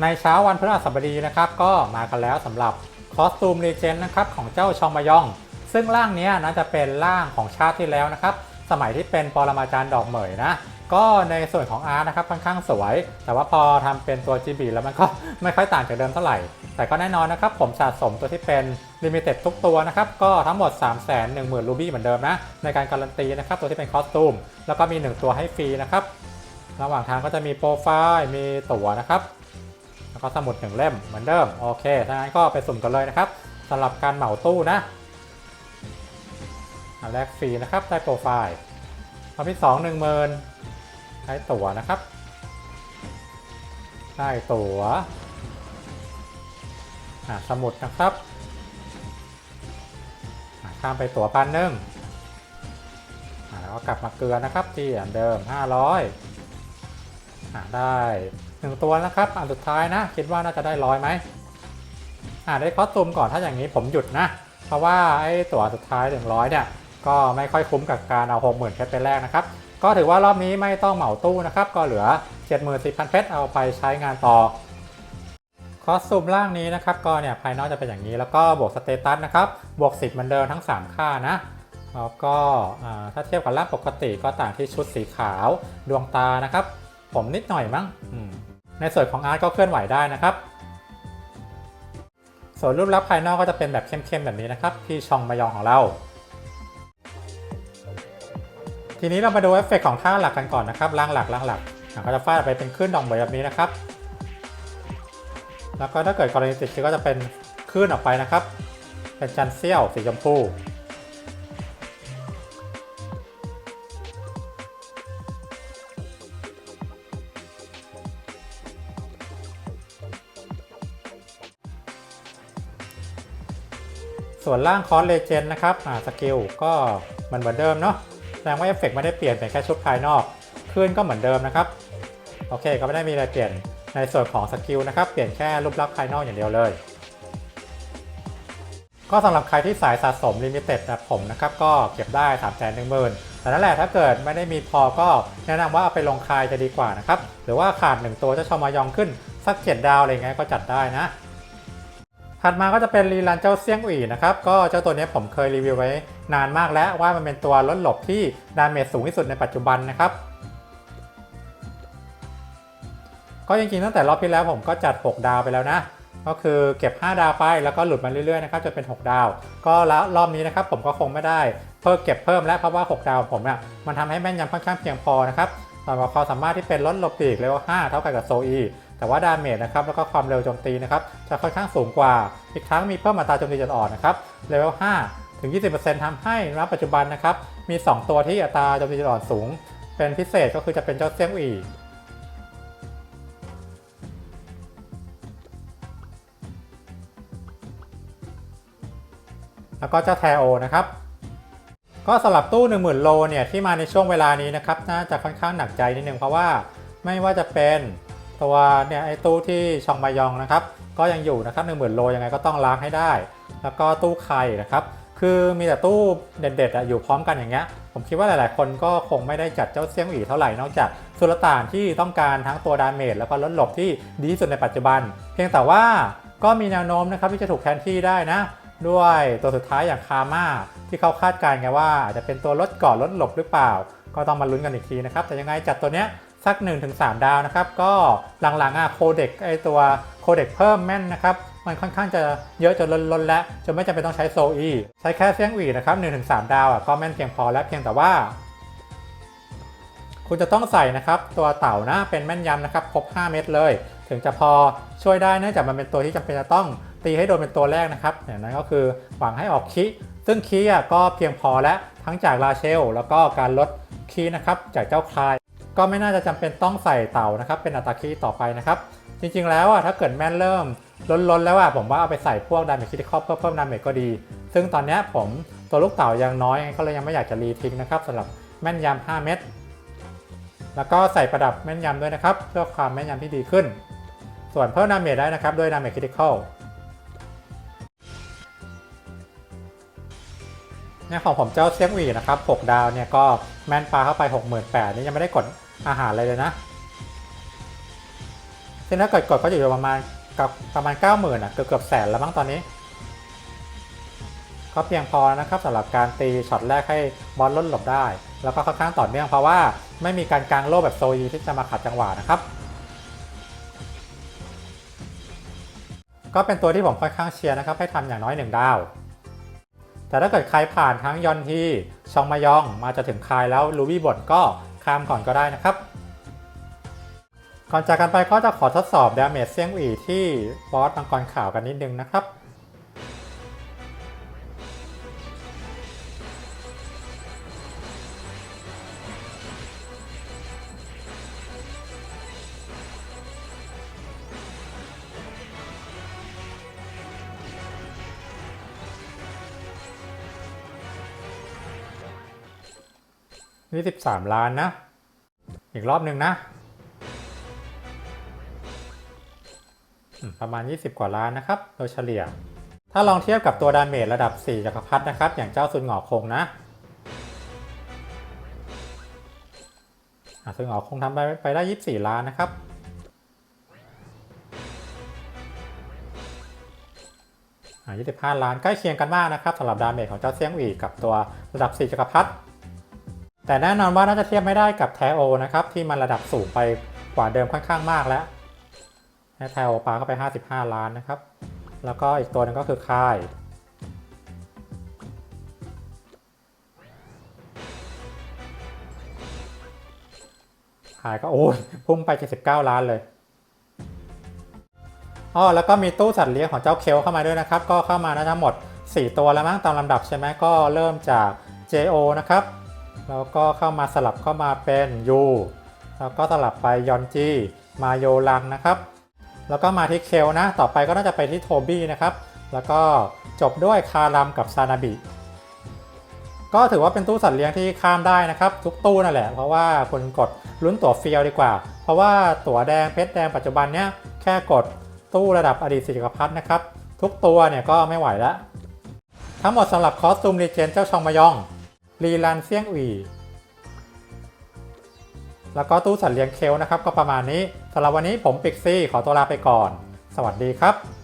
ในเช้าวันพฤหัสบดีนะครับก็มากันแล้วสำหรับคอสตูมรีเจนนะครับของเจ้าชองมายอง ซึ่งร่างนี้น่าจะเป็นร่างของชาติที่แล้วนะครับ สมัยที่เป็นปรมาจารย์ดอกเหมยนะ ก็ในส่วนของอาร์ตนะครับค่อนข้างสวย แต่ว่าพอทำเป็นตัว GB แล้วมันก็ไม่ค่อยต่างจากเดิมเท่าไหร่ แต่ก็แน่นอนนะครับผมสะสมตัวที่เป็นลิมิเต็ดทุกตัวนะครับ ก็ทั้งหมด 3 1 0 0 0 0 รูบี้เหมือนเดิมนะ ในการการันตีนะครับตัวที่เป็นคอสตูม แล้วก็มี 1 ตัวให้ฟรีนะครับ ระหว่างทางก็จะมีโปรไฟล์ มีตั๋วนะครับ แล้วก็สมุดหนึ่งเล่มเหมือนเดิมโอเคถ้างั้นก็ไปสุ่มกันเลยนะครับสำหรับการเหมาตู้นะอันแรกฟรีนะครับได้โปรไฟล์อันที่สองหนึ่งหมื่นได้ตั๋วนะครับ ได้ตั๋วอะสมุดนะครับอะข้ามไปตั๋วพันหนึ่งอะแล้วก็กลับมาเกลือนะครับที่อันเดิม 500 อะได้หนึ่งตัวนะครับอันสุดท้ายนะ คิดว่าน่าจะได้ร้อยไหมอะได้คอสตูมก่อนถ้าอย่างนี้ผมหยุดนะ เพราะว่าไอ้ตัวสุดท้าย100เนี่ยก็ไม่ค่อยคุ้มกับการเอา60,000เพชรไปแรกนะครับ ก็ถือว่ารอบนี้ไม่ต้องเหมาตู้นะครับ ก็เหลือ74,000เพชรเอาไปใช้งานต่อคอสตูมล่างนี้นะครับก็เนี่ยภายนอกจะเป็นอย่างนี้แล้วก็บวกสเตตัสนะครับบวก 10เหมือนเดิมทั้ง 3 ค่านะแล้วก็ถ้าเทียบกับร่างปกติก็ต่างที่ชุดสีขาวดวงตานะครับ ผมนิดหน่อยมั้งในส่วนของอาร์ตก็เคลื่อนไหวได้นะครับส่วนรูปลักษณ์ภายนอกก็จะเป็นแบบเข้มๆแบบนี้นะครับ ที่ช่องมายองของเรา ทีนี้เรามาดูเอฟเฟกต์ของท่าหลักกันก่อนนะครับล่างหลักล่างหลักก็จะฟาดไปเป็นคลื่นดอกเหมยแบบนี้นะครับ แล้วก็ถ้าเกิดกรณีติดก็จะเป็นคลื่นออกไปนะครับ เป็นจันเซี่ยวสีชมพู ส่วนล่างคอสเลเจนนะครับอ่าสกิลก็มันเหมือนเดิมเนาะแสดงว่าเอฟเฟกต์ไม่ได้เปลี่ยนเป็นแค่ชุดภายนอกคลื่นก็เหมือนเดิมนะครับ โอเคก็ไม่ได้มีอะไรเปลี่ยนในส่วนของสกิลนะครับ เปลี่ยนแค่รูปลักษณ์ภายนอกอย่างเดียวเลย ก็สำหรับใครที่สายสะสมลิมิเต็ดแบบผมนะครับ ก็เก็บได้3ามแสนหนึ่งหมื่นแต่นั่นแหละถ้าเกิดไม่ได้มีพอก็แนะนำว่าเอาไปลงคายจะดีกว่านะครับ หรือว่าขาด 1 ตัวจะชอมายองขึ้น สักเจ็ดดาวอะไรเงี้ยก็จัดได้นะ ถัดมาก็จะเป็นรีลันเจ้าเซี่ยงอุ๋ยนะครับ ก็เจ้าตัวนี้ผมเคยรีวิวไว้นานมากแล้วว่ามันเป็นตัวลดหลบที่ดาเมจสูงที่สุดในปัจจุบันนะครับ ก็จริงๆตั้งแต่รอบที่แล้วผมก็จัด 6 ดาวไปแล้วนะ ก็คือเก็บ 5 ดาวไปแล้วก็หลุดมาเรื่อยๆนะครับจนเป็น 6 ดาว ก็แล้วรอบนี้นะครับผมก็คงไม่ได้เพิ่มเก็บเพิ่มแล้วเพราะว่า 6 ดาวผมเนี่ยมันทำให้แม่นยำค่อนข้างเพียงพอนะครับสำหรับความสามารถที่เป็นลดหลบปีกเลเวล5เท่ากันกับโซอี แต่ว่าดาเมจนะครับแล้วก็ความเร็วโจมตีนะครับจะค่อนข้างสูงกว่า อีกทั้งมีเพิ่มอัตราโจมตีจุดอ่อนนะครับเลเวล5ถึง 20%ทำให้ณปัจจุบันนะครับมี 2 ตัวที่อัตราโจมตีจุดอ่อนสูง เป็นพิเศษก็คือจะเป็นเจ้าเซี่ยงอีแล้วก็เจ้าแทโอนะครับก็สำหรับตู้ 10,000 โลเนี่ยที่มาในช่วงเวลานี้นะครับน่าจะค่อนข้างหนักใจนิดนึงเพราะว่าไม่ว่าจะเป็น ตัวเนี่ยไอ้ตู้ที่ชองมายองนะครับ ก็ยังอยู่นะครับ10,000โลยังไงก็ต้องล้างให้ได้ แล้วก็ตู้ไข่นะครับคือมีแต่ตู้เด็ดๆอะอยู่พร้อมกันอย่างเงี้ยผมคิดว่าหลายๆ คนก็คงไม่ได้จัดเจ้าเซี่ยงอีเท่าไหร่นอกจากสุลต่านที่ต้องการทั้งตัวดาเมจแล้วก็ลดหลบที่ดีที่สุดในปัจจุบัน เพียงแต่ว่าก็มีแนวโน้มนะครับที่จะถูกแทนที่ได้นะ ด้วยตัวสุดท้ายอย่างคาม่าที่เขาคาดการณ์ไงว่าอาจจะเป็นตัวลดก่อนลดหลบหรือเปล่า ก็ต้องมาลุ้นกันอีกทีนะครับแต่ยังไงจัดตัวเนี้ย สัก 1-3 ดาวนะครับ ก็หลังๆอะโคเด็กไอตัวโคเด็กเพิ่มแม่นนะครับ มันค่อนข้างจะเยอะจนล้นๆแล้วจนไม่จำเป็นต้องใช้โซอีใช้แค่เซียงอีนะครับ1-3 ดาวอะก็แม่นเพียงพอแล้วเพียงแต่ว่า คุณจะต้องใส่นะครับ ตัวเต่านะเป็นแม่นยำนะครับครบ 5 เม็ดเลย ถึงจะพอช่วยได้เนื่องจากมันเป็นตัวที่จำเป็นจะต้องตีให้โดนเป็นตัวแรกนะครับอย่างนั้นก็คือหวังให้ออกคีซึ่งคีอะก็เพียงพอแล้วทั้งจากลาเชล แล้วก็การลดคีนะครับจากเจ้าคลาย ก็ไม่น่าจะจำเป็นต้องใส่เต่านะครับ เป็นอัตราคีต่อไปนะครับ จริงๆแล้วอะถ้าเกิดแม่นเริ่มล้นๆแล้วอะผมว่าเอาไปใส่พวกดาเมจคิติคอเพื่อเพิ่มดาเมจก็ดี ซึ่งตอนนี้ผมตัวลูกเต่ายังน้อยก็เลยยังไม่อยากจะรีทิ้งนะครับสำหรับแม่นยำ5เม็ดแล้วก็ใส่ประดับแม่นยำด้วยนะครับ เพื่อความแม่นยำที่ดีขึ้น ส่วนเพิ่มดาเมจได้นะครับด้วยดาเมจคิติคอล เนี่ยของผมเจ้าเซียงหวีนะครับ 6 ดาวเนี่ยก็แม่นปลาเข้าไป 68,000นี่ยังไม่ได้กดอาหารเลยเลยนะซึ่งถ้าเกิดกดก็อยู่ประมาณกับประมาณ 90,000อะเกือบเกือบแสนแล้วมั้งตอนนี้ ก็เพียงพอนะครับสำหรับการตีช็อตแรกให้บอลล้นหลบได้ แล้วก็ค่อนข้างต่อเนื่องเพราะว่าไม่มีการกางโล่แบบโซยีที่จะมาขัดจังหวะนะครับก็เป็นตัวที่ผมค่อนข้างเชียร์นะครับให้ทำอย่างน้อย 1 ดาว แต่ถ้าเกิดใครผ่านทั้งยอนทีชองมายองมาจะถึงคายแล้วลูบี้บทก็ข้ามก่อนก็ได้นะครับ ก่อนจากกันไปก็จะขอทดสอบดาเมจเซียงหวีที่บอสมังกรข่าวกันนิดนึงนะครับ นี่13ล้านนะ อีกรอบหนึ่งนะ ประมาณ 20 กว่าล้านนะครับ โดยเฉลี่ย ถ้าลองเทียบกับตัวดาเมจระดับ 4จักรพรรดินะครับ อย่างเจ้าซุนหงอคงนะซุนหงอคงทำไปไปได้ 24 ล้านนะครับอะ25 ล้านใกล้เคียงกันมากนะครับสำหรับดาเมจของเจ้าเซียงหวีกับตัวระดับ 4จักรพรรดิ แต่แน่นอนว่าน่าจะเทียบไม่ได้กับแทโอนะครับที่มันระดับสูงไปกว่าเดิมค่อนข้างมากแล้วแทโอปาเข้าไป 55 ล้านนะครับ แล้วก็อีกตัวหนึงก็คือค่ายขายก็โอ้ยพุ่งไป 79 ล้านเลยอ๋อแล้วก็มีตู้สัตว์เลี้ยงของเจ้าเคลเข้ามาด้วยนะครับ ก็เข้ามานะทั้งหมด 4 ตัวแล้วมั้งตามลำดับใช่ไหมก็เริ่มจาก JO นะครับ แล้วก็เข้ามาสลับเข้ามาเป็นยูแล้วก็สลับไปยอนจีมาโยลังนะครับ แล้วก็มาที่เคลนะ ต่อไปก็น่าจะไปที่โทบี้นะครับ แล้วก็จบด้วยคารัมกับซานาบิก็ถือว่าเป็นตู้สัตว์เลี้ยงที่ข้ามได้นะครับ ทุกตู้นั่นแหละ เพราะว่าคุณกดลุ้นตั๋วเฟียลดีกว่า เพราะว่าตั๋วแดงเพชรแดงปัจจุบันเนี้ยแค่กดตู้ระดับอดีตสิจักพรรดินะครับ ทุกตัวเนี่ยก็ไม่ไหวแล้ว ทั้งหมดสำหรับคอสตูมรีเจนเจ้าชองมายอง รีลันเซียงอีแล้วก็ตู้สัตว์เลี้ยงเคลนะครับ ก็ประมาณนี้สำหรับวันนี้ผมปิกซี่ขอตัวลาไปก่อน สวัสดีครับ